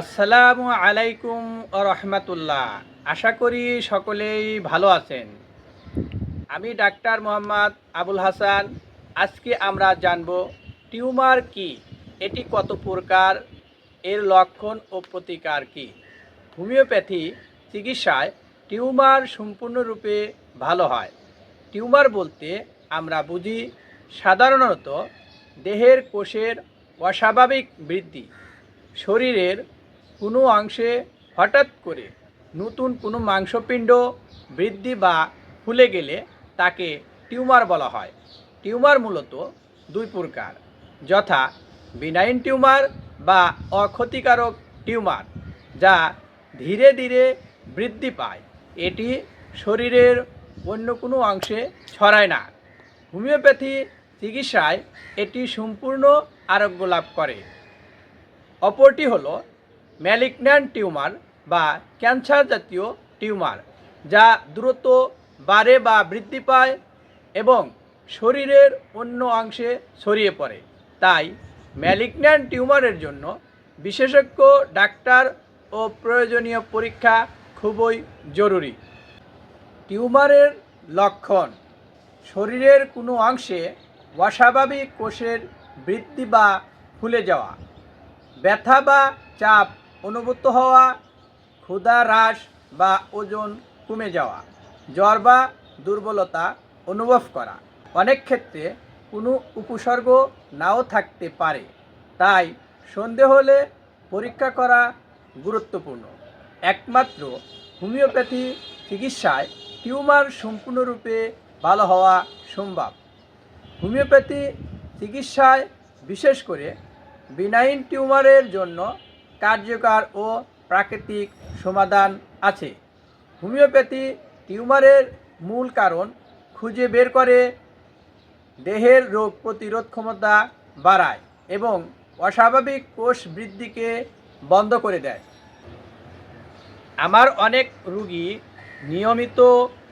আসসালামু আলাইকুম রহমতুল্লাহ। আশা করি সকলেই ভালো আছেন। আমি ডাক্তার মোহাম্মদ আবুল হাসান। আজকে আমরা জানব টিউমার কি, এটি কত প্রকার, এর লক্ষণ ও প্রতিকার কি। হোমিওপ্যাথি চিকিৎসায় টিউমার সম্পূর্ণরূপে ভালো হয়। টিউমার বলতে আমরা বুঝি সাধারণত দেহের কোষের অস্বাভাবিক বৃদ্ধি, শরীরের কোনো অংশে হঠাৎ করে নতুন কোনো মাংসপিণ্ড বৃদ্ধি বা ফুলে গেলে তাকে টিউমার বলা হয়। টিউমার মূলত দুই প্রকার, যথা বিনাইন টিউমার বা অক্ষতিকারক টিউমার, যা ধীরে ধীরে বৃদ্ধি পায়। এটি শরীরের অন্য কোনো অংশে ছড়ায় না। হোমিওপ্যাথি চিকিৎসায় এটি সম্পূর্ণ আরোগ্য লাভ করে। অপরটি হলো ম্যালিগন্যান্ট টিউমার বা ক্যান্সার জাতীয় টিউমার যা দ্রুত বাড়ে বা বৃদ্ধি পায় এবং শরীরের অন্য অংশে ছড়িয়ে পড়ে। তাই ম্যালিগন্যান্ট টিউমারের জন্য বিশেষজ্ঞ, ডাক্তার ও প্রয়োজনীয় পরীক্ষা খুবই জরুরি। টিউমারের লক্ষণ, শরীরের কোনো অংশে অস্বাভাবিক কোষের বৃদ্ধি বা ফুলে যাওয়া, ব্যথা বা চাপ অনুভূত হওয়া, ক্ষুধা হ্রাস বা ওজন কমে যাওয়া, জ্বর বা দুর্বলতা অনুভব করা। অনেক ক্ষেত্রে কোনো উপসর্গ নাও থাকতে পারে, তাই সন্দেহ হলে পরীক্ষা করা গুরুত্বপূর্ণ। একমাত্র হোমিওপ্যাথি চিকিৎসায় টিউমার সম্পূর্ণরূপে ভালো হওয়া সম্ভব। হোমিওপ্যাথি চিকিৎসায় বিশেষ করে বিনাইন টিউমারের জন্য কার্যকর ও প্রাকৃতিক সমাধান আছে। হোমিওপ্যাথি টিউমারের মূল কারণ খুঁজে বের করে দেহের রোগ প্রতিরোধ ক্ষমতা বাড়ায় এবং অস্বাভাবিক কোষ বৃদ্ধিকে বন্ধ করে দেয়। আমার অনেক রুগী নিয়মিত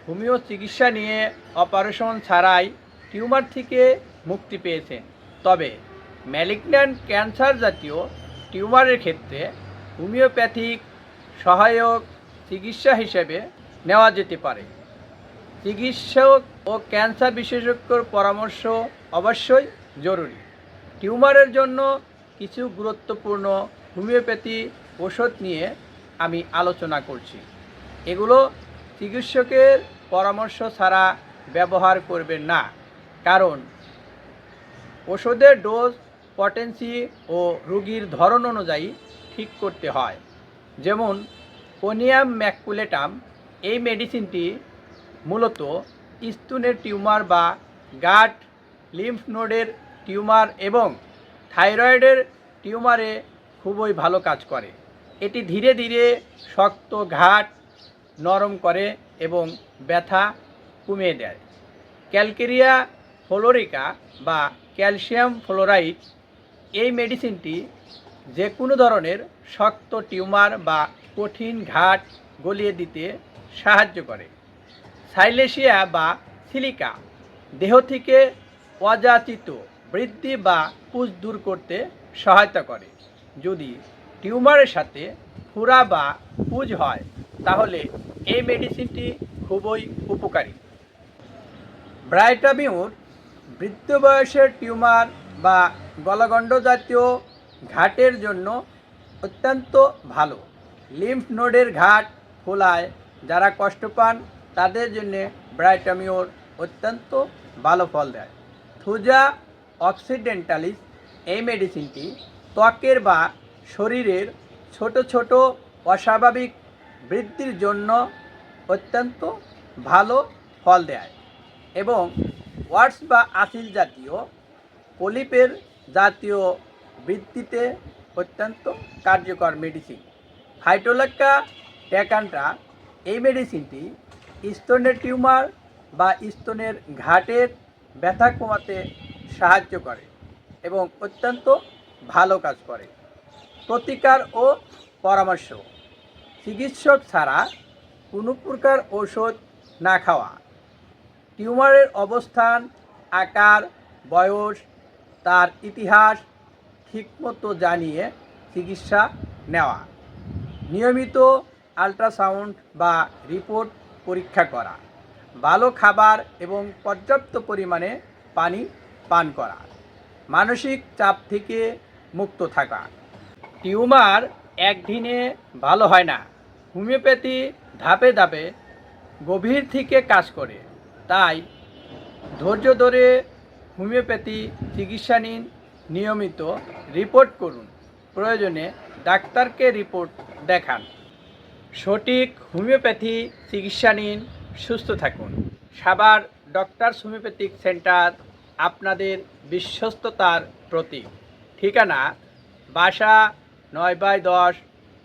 হোমিও চিকিৎসা নিয়ে অপারেশন ছাড়াই টিউমার থেকে মুক্তি পেয়েছেন। তবে ম্যালিগন্যান্ট ক্যান্সার জাতীয় টিউমারের ক্ষেত্রে হোমিওপ্যাথিক সহায়ক চিকিৎসা হিসেবে নেওয়া যেতে পারে। চিকিৎসক ও ক্যান্সার বিশেষজ্ঞর পরামর্শ অবশ্যই জরুরি। টিউমারের জন্য কিছু গুরুত্বপূর্ণ হোমিওপ্যাথি ওষুধ নিয়ে আমি আলোচনা করছি। এগুলো চিকিৎসকের পরামর্শ ছাড়া ব্যবহার করবেন না। কারণ ওষুধের ডোজ পটেন্সি ও রোগীর ধরন অনুযায়ী ঠিক করতে হয়। যেমন কোনিয়াম ম্যাকুলেটাম এই মেডিসিনটি মূলত স্তনের টিউমার বা গাট লিম্ফ নোডের টিউমার এবং থাইরয়েডের টিউমারে খুবই ভালো কাজ করে। এটি ধীরে ধীরে শক্ত ঘাট নরম করে এবং ব্যথা কমিয়ে দেয়। ক্যালকেরিয়া ফ্লোরিকা বা ক্যালসিয়াম ফ্লোরাইড এই মেডিসিনটি যে কোনো ধরনের শক্ত টিউমার বা কঠিন ঘাট গলিয়ে দিতে সাহায্য করে। সাইলেশিয়া বা সিলিকা দেহ থেকে অযাচিত বৃদ্ধি বা পুজ দূর করতে সহায়তা করে। যদি টিউমারের সাথে ফুরা বা পুজ হয়, তাহলে এই মেডিসিনটি খুবই উপকারী। ব্রাইটামিউর বৃদ্ধ বয়সের টিউমার বা গলগণ্ড জাতীয় ঘাটের জন্য অত্যন্ত ভালো। লিম্ফ নোডের ঘাট খোলায় যারা কষ্ট পান, তাদের জন্য ব্রাইটামিওর অত্যন্ত ভালো ফল দেয়। থুজা অক্সিডেন্টালিস এই মেডিসিনটি ত্বকের বা শরীরের ছোট ছোট অস্বাভাবিক বৃদ্ধির জন্য অত্যন্ত ভালো ফল দেয় এবং ওয়ার্স বা আসিল জাতীয় পলিপের জাতীয় বৃদ্ধিতে অত্যন্ত কার্যকর মেডিসিন ফাইটোলাক্কা ট্যাকান্ট্রা এই মেডিসিনটি স্তনের টিউমার বা স্তনের ঘাটের ব্যথা কমাতে সাহায্য করে এবং অত্যন্ত ভালো কাজ করে। প্রতিকার ও পরামর্শ। চিকিৎসক ছাড়া কোনো প্রকার ঔষধ না খাওয়া। টিউমারের অবস্থান, আকার, বয়স তার ইতিহাস ঠিকমতো জানিয়ে চিকিৎসা নেওয়া, নিয়মিত আল্ট্রাসাউন্ড বা রিপোর্ট পরীক্ষা করা, ভালো খাবার এবং পর্যাপ্ত পরিমাণে পানি পান করা, মানসিক চাপ থেকে মুক্ত থাকা। টিউমার একদিনে ভালো হয় না। হোমিওপ্যাথি ধাপে ধাপে গভীর থেকে কাজ করে। তাই ধৈর্য ধরে হোমিওপ্যাথি চিকিৎসা নিন, নিয়মিত রিপোর্ট করুন। প্রয়োজনে ডাক্তারকে রিপোর্ট দেখান। সঠিক হোমিওপ্যাথি চিকিৎসা নিন, সুস্থ থাকুন। সাবার ডক্টরস হোমিওপ্যাথিক সেন্টার আপনাদের বিশ্বস্ততার প্রতীক। ঠিকানা বাসা নয় বাই দশ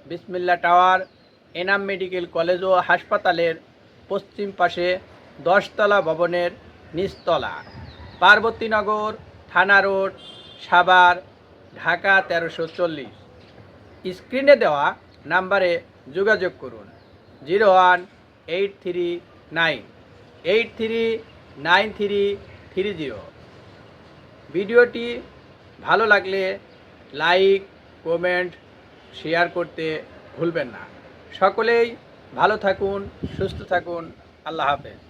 বিসমিল্লা টাওয়ার, এনাম মেডিকেল কলেজ ও হাসপাতালের পশ্চিম পাশে দশতলা ভবনের নিচতলা। পার্বতীনগর, থানা রোড, সাভার, ঢাকা তেরোশো চল্লিশ। স্ক্রিনে দেওয়া নাম্বারে যোগাযোগ করুন। Zero one eight three nine, eight three nine three three zero. ভিডিওটি ভালো লাগলে লাইক, কমেন্ট, শেয়ার করতে ভুলবেন না। সকলেই ভালো থাকুন, সুস্থ থাকুন। আল্লাহ হাফেজ।